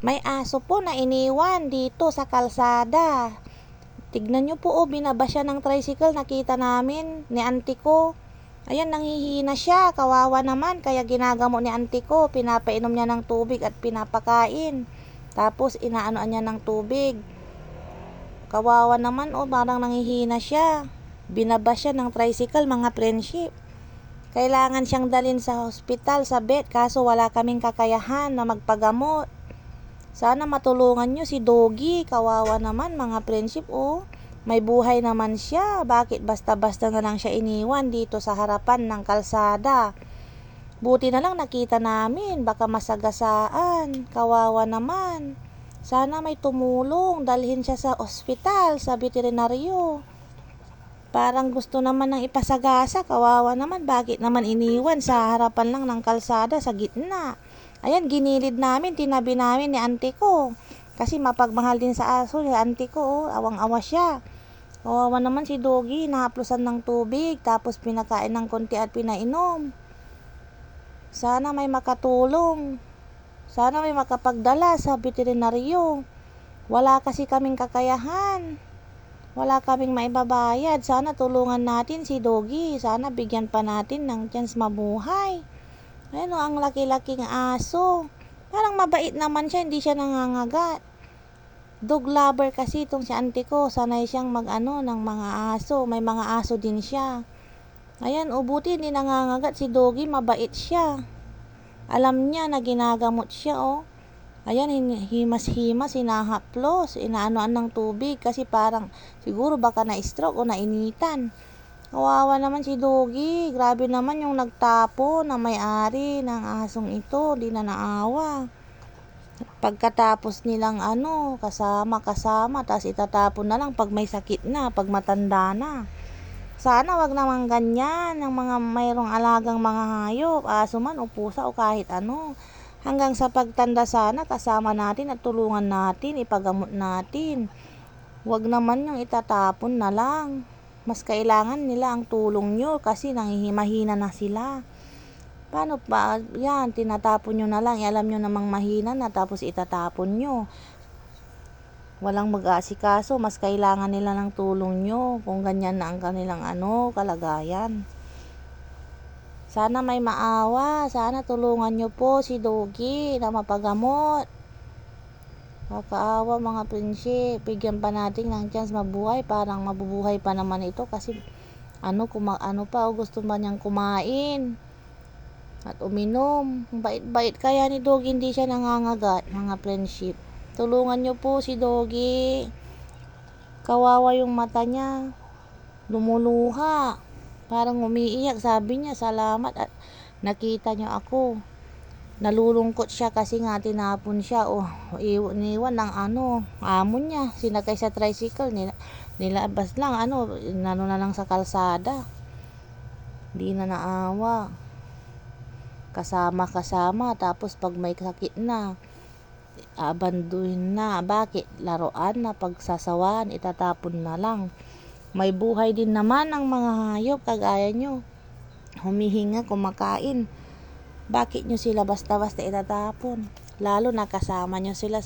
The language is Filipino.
May aso po na iniwan dito sa kalsada. Tignan nyo po, oh, binaba siya ng tricycle. Nakita namin ni auntie ko. Ayan, nanghihina siya. Kawawa naman. Kaya ginagamo ni auntie ko. Pinapainom niya ng tubig at pinapakain. Tapos, inaanoan niya ng tubig. Kawawa naman, oh, parang nanghihina siya. Binaba siya ng tricycle, mga friendship. Kailangan siyang dalhin sa hospital, sa vet, kaso wala kaming kakayahan na magpagamot. Sana matulungan nyo si Doggy. Kawawa naman mga friendship. Oh, may buhay naman siya. Bakit basta-basta na lang siya iniwan dito sa harapan ng kalsada? Buti na lang nakita namin. Baka masagasaan. Kawawa naman. Sana may tumulong. Dalhin siya sa ospital, sa veterinaryo. Parang gusto naman ng ipasagasa. Kawawa naman. Bakit naman iniwan sa harapan lang ng kalsada, sa gitna? Ayan, ginilid namin, tinabi namin ni auntie ko. Kasi mapagmahal din sa aso ni auntie ko, oh. awang-awa siya. Kawawa naman si Doggy, nahaplusan ng tubig, tapos pinakain ng konti at pinainom. Sana may makatulong. Sana may makapagdala sa veterinaryo. Wala kasi kaming kakayahan. Wala kaming maibabayad. Sana tulungan natin si Doggy. Sana bigyan pa natin ng chance mabuhay. Ayun o, ang laki-laking aso. Parang mabait naman siya, hindi siya nangangagat. Dog lover kasi itong si auntie ko. Sanay siyang mag-ano ng mga aso. May mga aso din siya. Ayan, ubuti hindi nangangagat si Doggy. Mabait siya. Alam niya na ginagamot siya, oh. Ayan, himas-himas, hinahaplos, inaanoan ng tubig kasi parang siguro baka na-stroke o nainitan. Kawawa naman si Doggy. Grabe naman yung nagtapo na may-ari ng asong ito. Di na naawa. Pagkatapos nilang ano, kasama-kasama, tapos itatapon na lang pag may sakit na, pag matanda na. Sana wag naman ganyan ng mga mayroong alagang mga hayop, aso man o pusa o kahit ano. Hanggang sa pagtanda sana, kasama natin at tulungan natin, ipagamot natin. Wag naman yung itatapon na lang mas kailangan nila ang tulong nyo kasi nangihimahina na sila. Paano pa? Yan, tinatapon nyo na lang. Alam nyo namang mahina na tapos itatapon nyo. Walang mag-aasikaso. Mas kailangan nila ng tulong nyo kung ganyan na ang kanilang ano, kalagayan. Sana may maawa. Sana tulungan nyo po si Doggy na mapagamot. Kakaawa mga prinsip, bigyan pa natin ng chance mabuhay, parang mabubuhay pa naman ito kasi ano kuma ano pa o gusto ba niyang kumain at uminom. Bait-bait kaya ni Doggy hindi siya nangangagat, mga friendship. Tulungan niyo po si Doggy. Kawawa yung mata niya. Lumuluha. Parang umiiyak. Sabi niya, salamat at nakita niyo ako nalulungkot siya kasi nga tinapon siya. O oh, iniwan ng ano amon niya. Sinakay sa tricycle nila nilabas lang. Ano nano na lang sa kalsada. Di na naawa. Kasama kasama tapos pag may sakit na abanduhin na. Bakit? Laruan na. Pagsasawan itatapon na lang. May buhay din naman ang mga hayop kagaya nyo. Humihinga kumakain bakit nyo sila basta-basta itatapon? Lalo nakasama nyo sila